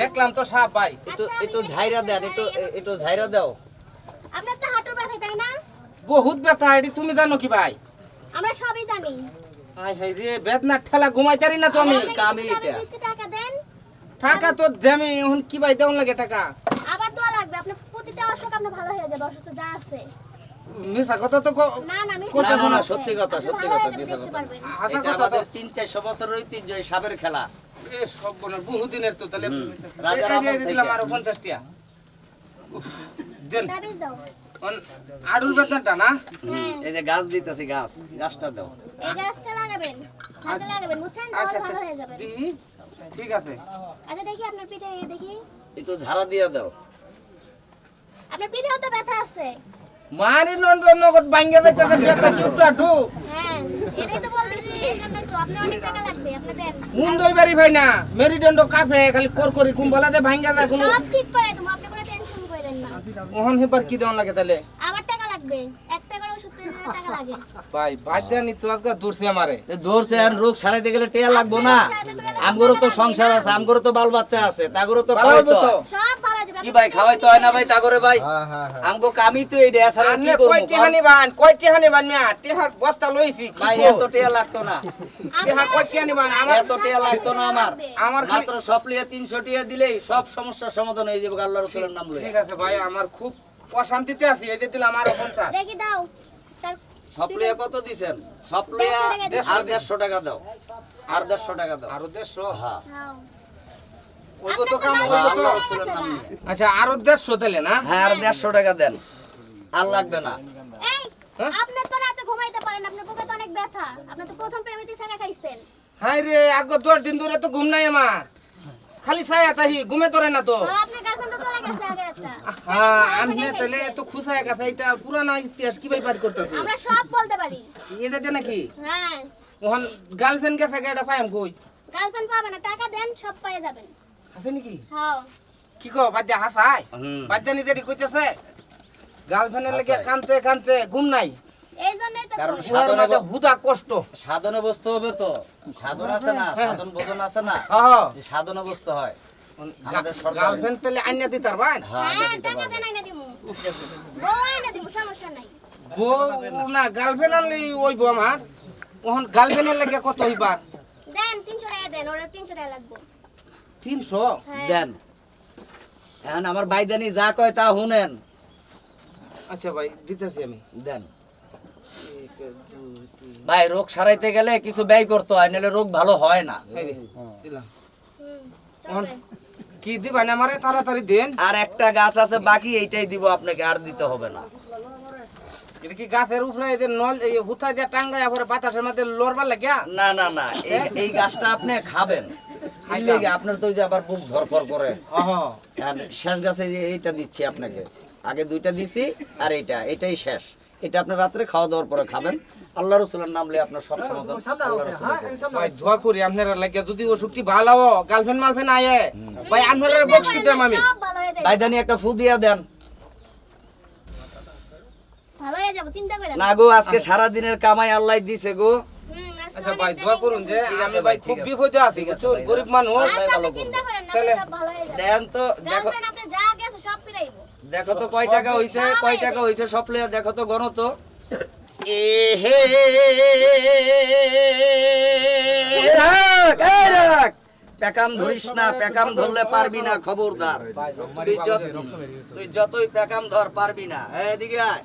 দেখলাম তো সাপ ভাই। একটু একটু ঝাইরা দেন একটু একটু ঝাইরা দাও। আপনার তো হাঁটুর ব্যথা তাই না? বহুত ব্যথা এটি তুমি জানো কি ভাই? আমরা সবই জানি। আই হাই রে বেদনার ঠেলা ঘুমাইতারি না তো আমি। আপনাকে এটা। টাকা দেন। টাকা তো দেমি এখন কি ভাই দেওয়ান লাগে টাকা? আবার দোয়া লাগবে আপনার প্রতিটা অসুখ আপনার ভালো হয়ে যাবে অসুস্থ যা আছে। মিশা কথা তো না না কথা না, না, না, আছে। সত্যি কথা, সত্যি কথা, মিছা কথা। হাসা এটা কথা তিন চারশো বছরের ঐতিহ্য সাপের খেলা। বহুদিনের তো তাহলে এই- এই দিয়ে দিলাম আরও পঞ্চাশ দেন। দাও। আড়ুর বেদনাটা না? হ্যাঁ। এই যে গাছ দিতেছি গাছ। গাছটা দাও। এই গাছটা লাগাবেন। হাতে লাগাবেন। বুঝছেন আচ্ছা আচ্ছা ভালো হয়ে যাবে। ঠিক আছে। আচ্ছা দেখি আপনার পিঠে দেখি। একটু ঝাড়া দিয়ে দাও। আপনার পিঠেও তো ব্যথা আছে। মারি নন্দন নগদ ভাঙ্গে ব্যথা কি উঠা ঠু। হ্যাঁ এটাই তো বলতেছি এই জন্যই তো আপনার অনেক টাকা লাগবে আপনি দেন। মুন দই বাড়ি ভাই না মেরুদণ্ড কাফে খালি কর করি কুম্বলা দে ভাঙ্গা যায় কোনো সব ঠিক করে দেবো আপনি কোনো টেনশন করেন না। ওহন হেবার কি দেওয়ান লাগে তাহলে? আবার টাকা লাগবে একটা করে ওষুধ কিনতে টাকা লাগে ভাই তো আজকে দূরছে আমারে। এ ধরছে আর রোগ সারাইতে গেলে টেয়া লাগবো না। আমগরও তো সংসার আছে আমগরও তো বাল বাচ্চা আছে তাগরও তো খাওয়াই তো তো। সব ভালো কি ভাই খাওয়াই তো হয় না ভাই তাগরে ভাই? আমগো কামি তো এই ডেয়া ছাড়া কি করব টিহানি বান টিহানি বান মিয়া? টিহার বস্তা লইছি ভাই? এত টেয়া লাগতো না। টিহা টিহানি বান? আমার এত টেয়া লাগতো না আমার। আমার মাত্র সব লিয়ে তিনশো টিয়া দিলেই সব সমস্যার সমাধান হয়ে যাবে আল্লাহ রসুলের নাম ঠিক আছে ভাই আমার খুব অশান্তিতে আছি এই যে দিলাম আরও পঞ্চাশ। দেখি দাও। তার কত দিছেন? সব লিয়ে দেড়শো টাকা আর দেড়শো টাকা দাও। আর দেড়শো টাকা দাও। আরও দেড়শো? হ্যাঁ। নিয়ে আচ্ছা আরও দেড়শো না হ্যাঁ? আর দেড়শো টাকা দেন। আর লাগবে না। হ্যাঁ? আপনি তো রাতে ঘুমাইতে পারেন আপনার বুকে তো অনেক ব্যথা। আপনি তো প্রথম প্রেমিতে ছাকা খাইছেন। হাই রে আগে দশ দিন ধরে তো ঘুম নাই আমার। খালি ছায়া তাহি ঘুমে তোরে না তো। আপনার গার্লফ্রেন্ড তো চলে গেছে আগে একটা হ্যাঁ সেটা আমি তো তাহলে খাইছে। তো খুশায় কথা এটা পুরানা ইতিহাস কি পার করতেছি? আমরা সব বলতে পারি। এটা যে নাকি? হ্যাঁ ওখান গার্লফ্রেন্ড গেছে এটা পাইম কই? গার্লফ্রেন্ড পাবেন না টাকা দেন সব পেয়ে যাবেন। আছে নাকি? হ্যাঁ। কি কো বাদ্যা হাসাই বাদ্যা নিজে কইতেছে। গার্লফ্রেন্ডের লেগে হাসায়। কানতে কানতে ঘুম নাই। এই জন্যই তো কারণ বলি। উহার সাধনে মাঝে ব- হুদা কষ্ট। সাধনে বসতে হবে তো। সাধন আছে না সাধন ভোজন আছে না। হ্যাঁ। সাধনে বসতে হয়। আমাদের সরকার- গার্লফ্রেন্ড তাহলে আইনা দিতার ভাই হ্যাঁ হ্যাঁ আগে দিতে টাকা আইনা দিমু। বউ আইনা দিমু সমস্যা নাই। বউ না গার্লফ্রেন্ড আনলে ওইব আমার। ওহন গার্লফ্রেন্ডের লেগে কত হইবার? দেন টাকা দেন ওরা তিনশো টাকা লাগবে। তিনশো? হ্যাঁ। দেন। এখন আমার যা কয় তা শুনেন। আচ্ছা ভাই দিতেছি আমি। দেন। ভাই রোগ সারাইতে গেলে কিছু ব্যয় করতে হয় নাহলে রোগ ভালো হয় না। এই দিলাম। কি দিবেন আমারে? তাড়াতাড়ি দেন। আর একটা গাছ আছে বাকি এইটাই দিব আপনাকে আর দিতে হবে না। এটা কি গাছের উপরে এই যে নল এই হুতা দিয়ে টাঙ্গায় পরে বাতাসের মধ্যে লড়বার লাগিয়া? না না না এই এই গাছটা আপনি খাবেন। লেগে আপনার তো যে আবার বুক ধরফর করে। আর শেষ গাছে এইটা দিচ্ছি আপনাকে। আগে দুইটা দিছি আর এইটা এটাই শেষ। এটা আপনার রাত্রে খাওয়া দাওয়ার পরে খাবেন। আল্লাহ রসুলের নাম লিয়ে আপনার সব সমাধান আল্লাহ ভাই দোয়া করি আপনারা লাগিয়া যদি অসুখটি ভালো গার্লফ্রেন্ড মালফ্রেন্ড আয়ে। ভাই আপনারা বক্সি দেম আমি। সব ভালো হয়ে যাবে। ভাইদানি একটা ফু দিয়া দেন। ভালো হয়ে যাব চিন্তা করেন না গো আজকে সারা দিনের কামাই আল্লাহ দিছে গো। আচ্ছা ভাই দোয়া করুন যে আমি ভাই ভাই, খুব ঠিক আছে। বিপদে আছি ভাই, গরিব মানুষ। আচ্ছা, ভালো আপনি করবে। চিন্তা করেন না, তাহলে- সব ভালো হয়ে যাবে। দেন তো দেখো গার্লফ্রেন্ড আপনার যা গেছে সব ফিরাইবো। দেখো তো কয় টাকা হইছে কয় টাকা হইছে সব প্লেয়ার দেখো তো গণ তো। পেকাম ধরিস না পেকাম ধরলে পারবি না খবরদার তুই যতই প্যাকাম ধর পারবি না এদিকে আয়